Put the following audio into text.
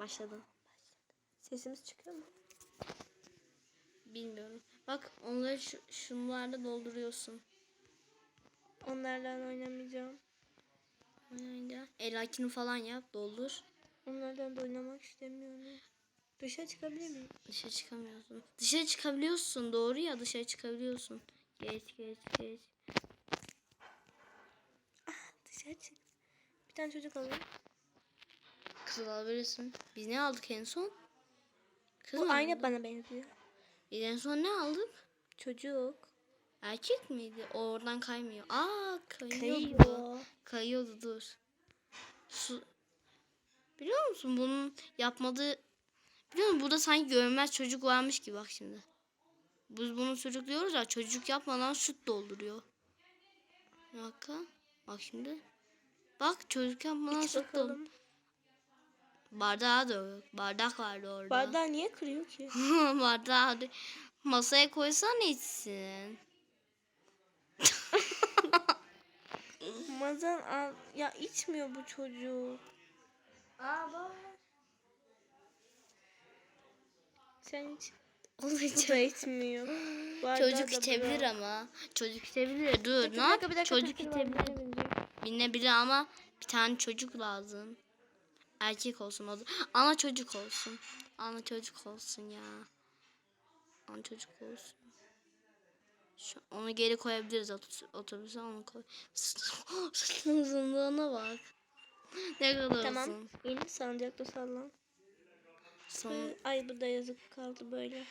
Başladı. Sesimiz çıkıyor mu? Bilmiyorum. Bak onları şu, şunlarla dolduruyorsun. Onlardan oynamayacağım. Oynayınca elakini falan yap doldur. Onlardan da oynamak istemiyorum. Dışarı çıkabilir miyim? Dışarı çıkamıyorsun. Dışarı çıkabiliyorsun doğru ya dışarı çıkabiliyorsun. Geç geç geç. Dışarı çık. Bir tane çocuk alayım. Kız alabilirsin. Biz ne aldık en son? Kız Bu mı aynı aldık? bana benziyor. Biz en son ne aldık? Çocuk. Erkek miydi? O oradan kaymıyor. Aa kayıyordu. Kayıyor. Kayıyordu dur. Su... Biliyor musun bunun yapmadığı... Biliyor musun burada sanki görünmez çocuk varmış gibi bak şimdi. Biz bunu çocuk diyoruz ya çocuk yapmadan süt dolduruyor. Bir dakika. Bak şimdi. Bak çocuk yapmadan İç süt dolduruyor. Bardağı da yok. Bardak vardı orada. Bardağı niye kırıyor ki? Bardağı masaya koysan içsin. Mazan al. Ya içmiyor bu çocuk. Aa bak. Sen iç. Olacak. da içmiyor. Bardağı Çocuk içebilir bırak. ama. Çocuk içebilir. Dur ne yap? Çocuk içebilir. Binebilir ama bir tane çocuk lazım. Erkek olsun o da. Ana çocuk olsun. Ana çocuk olsun ya. Ana çocuk olsun. Şu, onu geri koyabiliriz otobüse, onu koy. Sırtın uzunluğuna bak. Ne kadar Tamam. uzun. Yeni salıncakta sallan. Son, Ay bu da yazık kaldı böyle.